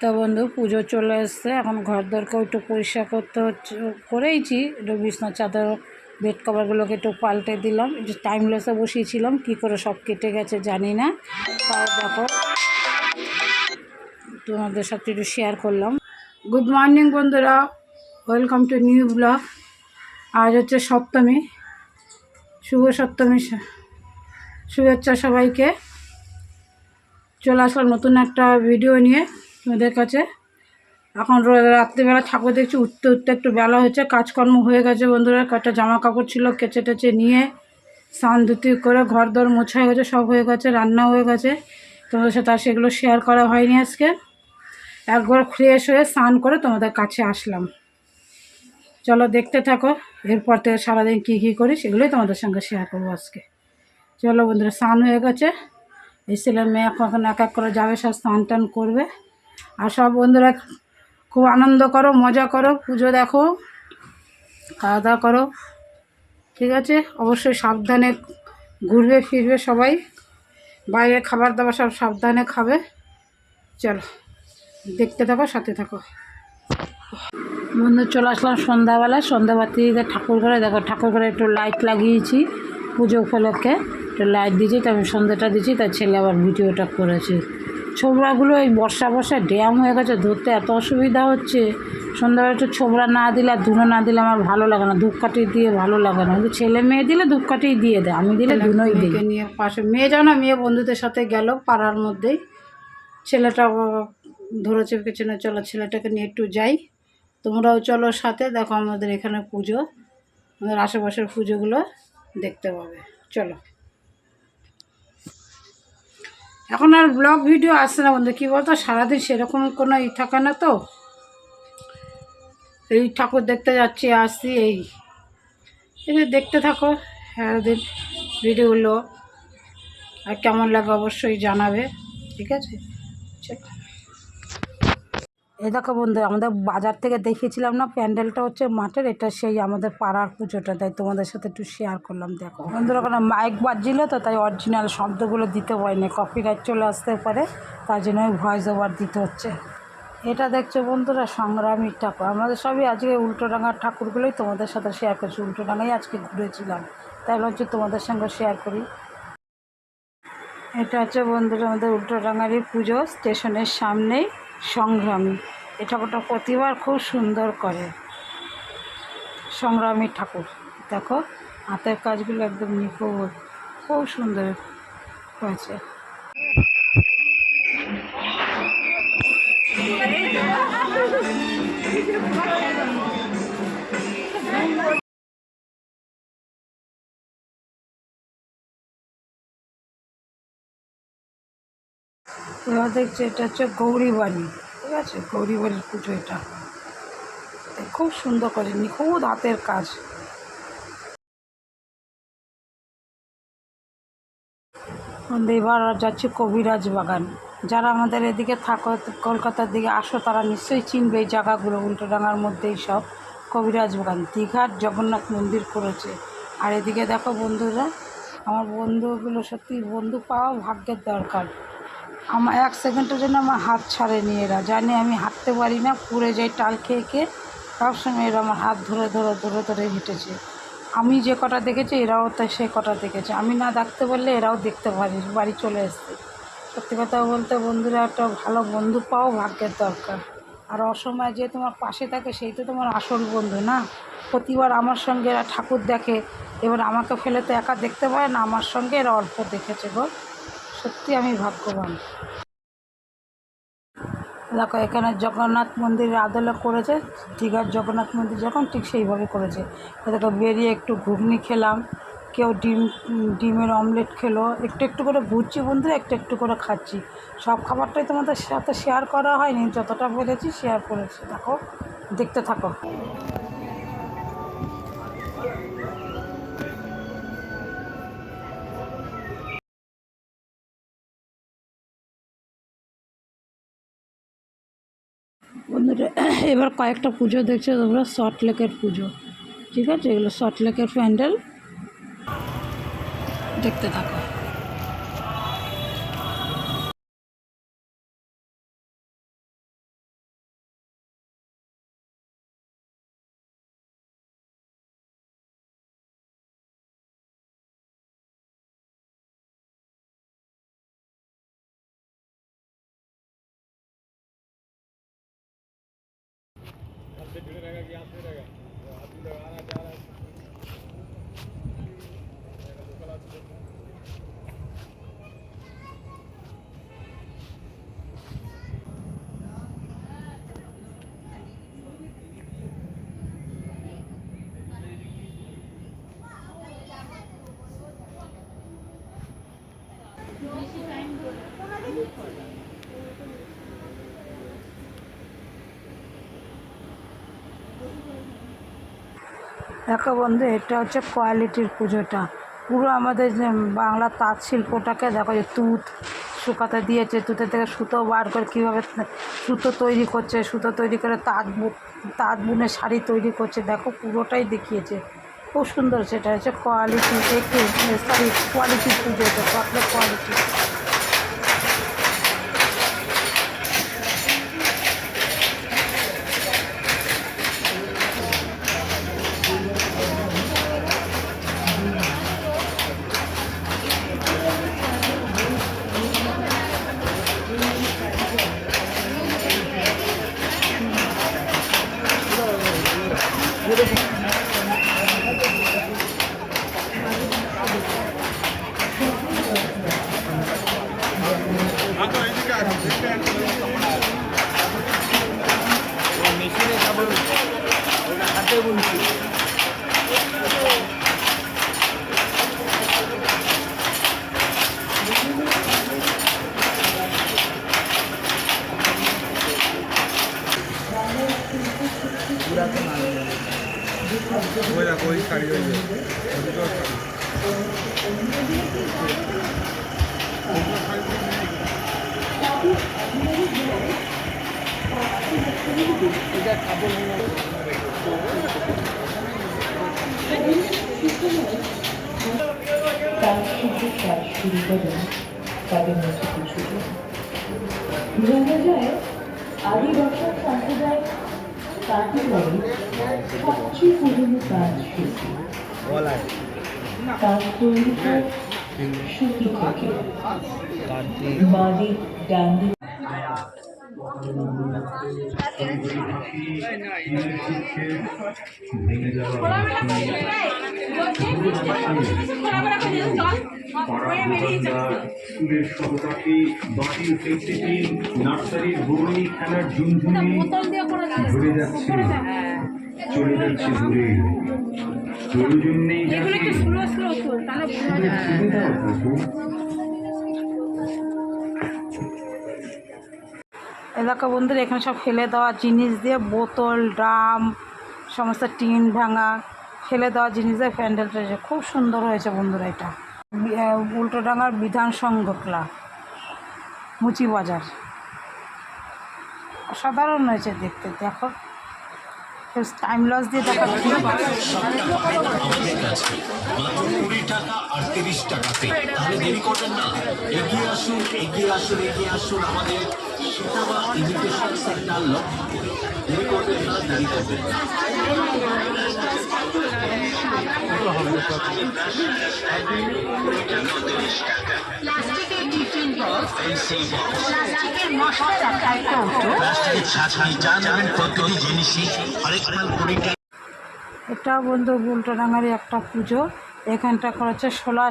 তো বন্ধু, পুজো চলে এসছে। এখন ঘর দরকার একটু পরিষ্কার করতে হচ্ছে, করেইছি। একটু বিছনা চাদর বেড কভারগুলোকে একটু পাল্টে দিলাম। একটু টাইমলেসে বসিয়েছিলাম। কি করে সব কেটে গেছে জানি না। দেখো, তোমাদের সাথে একটু শেয়ার করলাম। গুড মর্নিং বন্ধুরা। ওয়েলকাম টু নিউ ব্লগ আজ হচ্ছে সপ্তমী। শুভ সপ্তমী শুভেচ্ছা সবাইকে। চলে আসলাম নতুন একটা ভিডিও নিয়ে। তোমাদের কাছে। এখন রাত্রিবেলা ঠাকুর দেখছি উঠতে উঠতে একটু বেলা হয়েছে। কাজকর্ম হয়ে গেছে বন্ধুরা, একটা জামা কাপড় ছিল, কেচে টেচে নিয়ে স্নান ধুতি করে ঘর দর মোছা হয়ে গেছে সব হয়ে গেছে রান্না হয়ে গেছে। তোমাদের সাথে আর সেগুলো শেয়ার করা হয়নি আজকে। একবার ফ্রেশ হয়ে স্নান করে তোমাদের কাছে আসলাম। চলো দেখতে থাকো, এরপর থেকে সারাদিন কী কী করি সেগুলোই তোমাদের সঙ্গে শেয়ার করব আজকে। চলো বন্ধুরা, স্নান হয়ে গেছে। এই ছেলে মেয়ে এখন এক এক করে যাবে সব স্নান টান করবে। আর সব বন্ধুরা খুব আনন্দ করো, মজা করো, পুজো দেখো, খাওয়া দাওয়া করো। ঠিক আছে? অবশ্যই সাবধানে ঘুরবে, ফিরবে সবাই। বাইরে খাবার দাবার সব সাবধানে খাবে। চলো, দেখতে থাকো, সাথে থাকো। বন্ধু, চলে আসলাম সন্ধ্যাবেলায় সন্ধ্যাবাতিতে ঠাকুর ঘরে, দেখো ঠাকুর ঘরে একটু লাইট লাগিয়েছি পুজো উপলক্ষে। একটু লাইট দিয়েছি তারপর সন্ধ্যাটা দিয়েছি, তার ছেলে আবার ভিডিওটা করেছে। ছোবড়াগুলো এই বর্ষা বর্ষা ড্যাম হয়ে গেছে ধরতে এত অসুবিধা হচ্ছে। সন্ধ্যাবেলা একটু ছোবড়া না দিলে আর ধুনো না দিলে আমার ভালো লাগে না ধূপকাঠি দিয়ে ভালো লাগে না। কিন্তু ছেলে মেয়ে দিলে ধূপকাঠি দিয়ে দেয় আমি দিলে ধুনোই দিই। নিয়ে পাশে মেয়ে যাও না মেয়ে বন্ধুদের সাথে গেল পাড়ার মধ্যেই ছেলেটা ধরেছে পেছনে চলো ছেলেটাকে নিয়ে একটু যাই তোমরাও চলো সাথে দেখো আমাদের এখানে পুজো আমাদের আশেপাশের পুজোগুলো দেখতে পাবে। চলো। এখন আর ব্লগ ভিডিও আসছে না বন্ধু, কী বলতো? সারাদিন সেরকম কোনো ই থাকে না তো। এই ঠাকুর দেখতে যাচ্ছি, আসছি, এই। এই দেখতে থাকো, সারাদিন ভিডিওগুলো আর কেমন লাগে অবশ্যই জানাবে, ঠিক আছে? চলো এই দেখো বন্ধু, আমাদের বাজার থেকে দেখিয়েছিলাম না, প্যান্ডেলটা হচ্ছে মাঠের, এটা সেই আমাদের পাড়ার পুজোটা, তাই তোমাদের সাথে একটু শেয়ার করলাম, দেখো। বন্ধুরা, ওখানে মাইক বাজছিল তো, তাই অরিজিনাল শব্দগুলো দিতে পারিনি কপিরাইট চলে আসতে পারে, তার জন্য ওই ভয়েস ওভার দিতে হচ্ছে। এটা দেখছ বন্ধুরা, সংগ্রামী ঠাকুর, আমাদের সবই আজকে উল্টোডাঙ্গার ঠাকুরগুলোই তোমাদের সাথে শেয়ার করছি, উল্টোডাঙ্গাই আজকে ঘুরেছিলাম, তাই হচ্ছে তোমাদের সঙ্গে শেয়ার করি। এটা হচ্ছে বন্ধুরা, আমাদের উল্টোডাঙ্গারি পুজো স্টেশনের সামনেই। সংগ্রামী। এটা ঠাকুরটা প্রতিবার খুব সুন্দর করে। সংগ্রামী ঠাকুর। দেখো, হাতের কাজগুলো একদম নিখুঁত। খুব সুন্দর হয়েছে। এবার দেখছি এটা হচ্ছে গৌরী বাড়ি ঠিক আছে? গৌরী বাড়ির পুজো এটা। খুব সুন্দর করে, নিখুঁত হাতের কাজ। আমরা এবার যাচ্ছি কবিরাজ বাগান। যারা আমাদের এদিকে থাকো, কলকাতার দিকে আসো, তারা নিশ্চয়ই চিনবে এই জায়গাগুলো উল্টোডাঙার মধ্যেই সব কবিরাজ বাগান। দীঘার জগন্নাথ মন্দির করেছে। আর এদিকে দেখো বন্ধুরা, আমার বন্ধুগুলো সত্যি বন্ধু পাওয়া ভাগ্যের দরকার। আমার এক সেকেন্ডের জন্য আমার হাত ছাড়েনি এরা। জানি আমি হাঁটতে পারি না, পুড়ে যাই, টাল খেয়ে খেয়ে। সবসময় এরা আমার হাত ধরে ধরে ধরে ধরে হেঁটেছে। আমি যে কটা দেখেছি, এরাও তাই সে কটা দেখেছে। আমি না দেখতে পারলে এরাও দেখতে পারি, বাড়ি চলে এসছে সত্যি কথা বলতে বন্ধুরা, একটা ভালো বন্ধু পাও ভাগ্যের দরকার। আর অসময়ে যে তোমার পাশে থাকে, সেই তো তোমার আসল বন্ধু না? প্রতিবার আমার সঙ্গে এরা ঠাকুর দেখে, এবার আমাকে ফেলে তো একা দেখতে পায় না, আমার সঙ্গে এরা অল্প দেখেছে গো। সত্যি আমি ভাগ্যবান। দেখো, এখানে জগন্নাথ মন্দিরের আদলে করেছে, দীঘার জগন্নাথ মন্দির যখন ঠিক সেইভাবে করেছে। দেখো বেরিয়ে একটু ঘুগনি খেলাম, কেউ ডিম, ডিমের অমলেট খেলো, একটু একটু করে ঘুরছি বন্ধু একটু একটু করে খাচ্ছি। সব খাবারটাই তোমাদের সাথে শেয়ার করা হয়নি, যতটা পেরেছি শেয়ার করেছি। দেখো, দেখতে থাকো। বন্ধুরা, এবার কয়েকটা পুজো দেখছ তোমরা শর্ট লেকের পুজো। ঠিক আছে? এগুলো শর্ট লেকের প্যান্ডেল। দেখতে থাকো। Yeah, I'll do that. দেখো বন্ধু, এটা হচ্ছে কোয়ালিটির পুজোটা। পুরো আমাদের বাংলা তাঁত শিল্পটাকে দেখো যে তুঁত শুকাতে দিয়েছে তুঁতে থেকে সুতো বার করে কীভাবে সুতো তৈরি করছে, সুতো তৈরি করে তাঁত তাঁত বুনে শাড়ি তৈরি করছে। দেখো পুরোটাই দেখিয়েছে। খুব সুন্দর সেটা হচ্ছে কোয়ালিটি সরি কোয়ালিটির পুজো এটা চকলেট কোয়ালিটি ওই দেখো ওই শাড়ি ওই দুটো শাড়ি শুরু করেন তাদের মধ্যে কিছু জানা যায় আদিবাসী সম্প্রদায় তাকে বলে সবচেয়ে পুরনো কাজ শিল্পী গলায় তৈরি হয় সুতি থেকে বাড়ি ডান্ডি স্কুলের সহপাঠী বাকি উপস্থিতি নার্সারির বরুণী খেলার ঝুনঝুনি ঘুরে যাচ্ছে চলে যাচ্ছে দূরে প্রয়োজন নেই এলাকা বন্ধুরা, এখানে সব ফেলে দেওয়া জিনিস দিয়ে বোতল, ড্রাম, সমস্ত টিন ভাঙা, ফেলে দেওয়া জিনিস দিয়ে প্যান্ডেলটা খুব সুন্দর হয়েছে বন্ধুরা এটা। উল্টোডাঙ্গার বিধান সংঘ ক্লাব মুচি বাজার। অসাধারণ হয়েছে দেখতে, দেখো। টাইম লস দিয়ে দেখা টাকা টাকাতে। তাহলে দেরি করবেন না। এগিয়ে আসুন এগিয়ে আসুন এগিয়ে আসুন আমাদের সেটাবা এডুকেশন সেন্টার লক্ষ্য দেরি করবেন না দেরি করবেন না প্লাস্টিকের টিফিন বক্স প্লাস্টিকের মশলা রাখার কৌটো প্লাস্টিকের ছাঁচনি যা নেবেন প্রতিটি জিনিসই আরেক মাল কুড়ি টাকা এটা বন্ধু একটা পুজো। এখানটা করেছে শোলা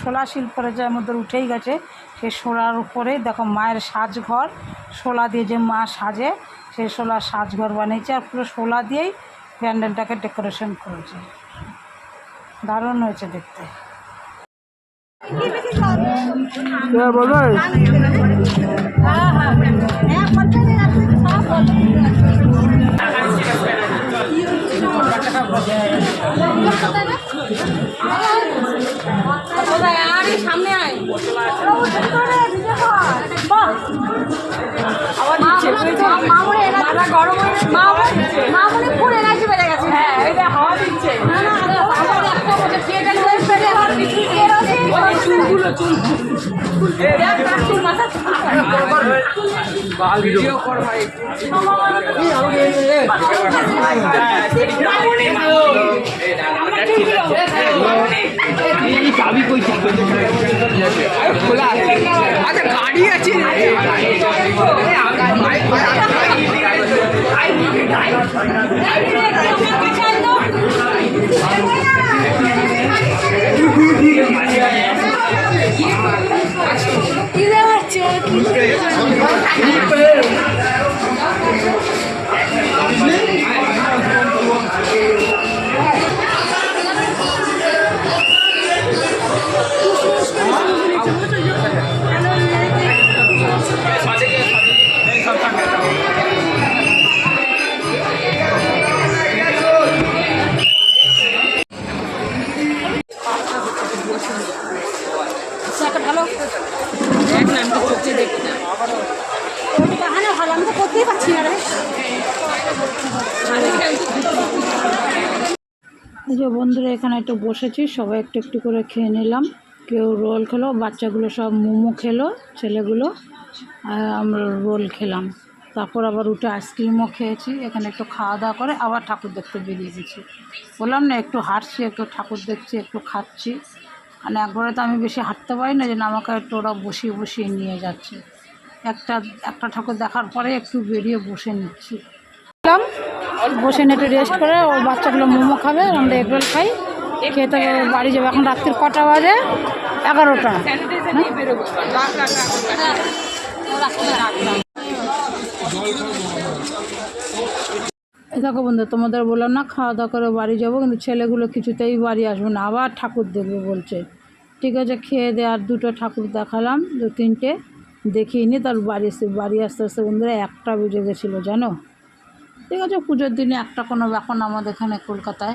শোলা শিল্পের যে আমাদের উঠেই গেছে সেই শোলার উপরে দেখো মায়ের সাজঘর শোলা দিয়ে যে মা সাজে সেই শোলার সাজঘর বানিয়েছে আর পুরো শোলা দিয়েই প্যান্ডেলটাকে ডেকোরেশন করেছে। দারুণ হয়েছে দেখতে। মামুনি পুরো এনার্জি বেড়ে গেছে হ্যাঁ এটা হাওয়া দিচ্ছে না না চুলগুলো চুল দেখ দেখ চুল মাথা গাড়ি কি দেওয়ার চোখ দেখ না আমি চোখে দেখি না। বাহানা ভালো আমি তো করতেই পারছি না রে। এই যে বন্ধুরা এখানে একটু বসেছি সবাই একটু একটু করে খেয়ে নিলাম। কেউ রোল খেলো বাচ্চাগুলো সব মোমো খেলো ছেলেগুলো আর আমরা রোল খেলাম। তারপর আবার উঠে আইসক্রিমও খেয়েছি এখানে একটু খাওয়া দাওয়া করে আবার ঠাকুর দেখতে বেরিয়ে গেছি। বললাম না একটু হাঁটছি একটু ঠাকুর দেখছি একটু খাচ্ছি। মানে একবারে তো আমি বেশি হাঁটতে পারি না যে না আমাকে একটু ওরা বসিয়ে বসিয়ে নিয়ে যাচ্ছে। একটা একটা ঠাকুর দেখার পরে একটু বেরিয়ে বসে নিচ্ছি। বসে নিয়ে একটু রেস্ট করে ও বাচ্চাগুলো মোমো খাবে, আমরা এগরোল খাই। খেয়ে তো বাড়ি যাবে, এখন রাত্রির কটা বাজে? এগারোটা। দেখো বন্ধু, তোমাদের বললাম না, খাওয়া দাওয়া করে বাড়ি যাব, কিন্তু ছেলেগুলো কিছুতেই বাড়ি আসবে না, আবার ঠাকুর দেখবে বলছে। ঠিক আছে, খেয়ে দিয়ে আর দুটো ঠাকুর দেখালাম, দু তিনটে, দেখিয়ে নি, তার বাড়ি এসে, বাড়ি আস্তে আস্তে বন্ধুরা একটা বেজে গেছিল, জানো? ঠিক আছে, পুজোর দিনে একটা কোনো এখন আমাদের এখানে কলকাতায়।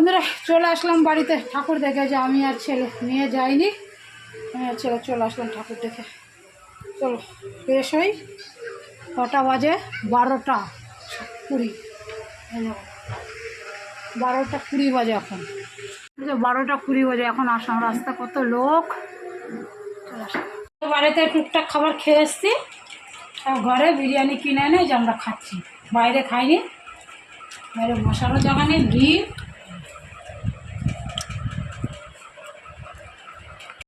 বন্ধুরা, চলে আসলাম বাড়িতে। ঠাকুর দেখে যে আমি আর ছেলে নিয়ে যাইনি। আমি আর ছেলে চলে আসলাম ঠাকুর দেখে। চলো, ফ্রেশ হই। কটা বাজে? বারোটা কুড়ি। বারোটা কুড়ি বাজে এখন। বারোটা কুড়ি বাজে, এখন আসাম রাস্তা কত লোক। বাড়িতে টুকটাক খাবার খেয়ে এসছি। ঘরে বিরিয়ানি কিনে এনে যে আমরা খাচ্ছি। বাইরে খাইনি। বাইরে মশারও জায়গা নেই, ডিম।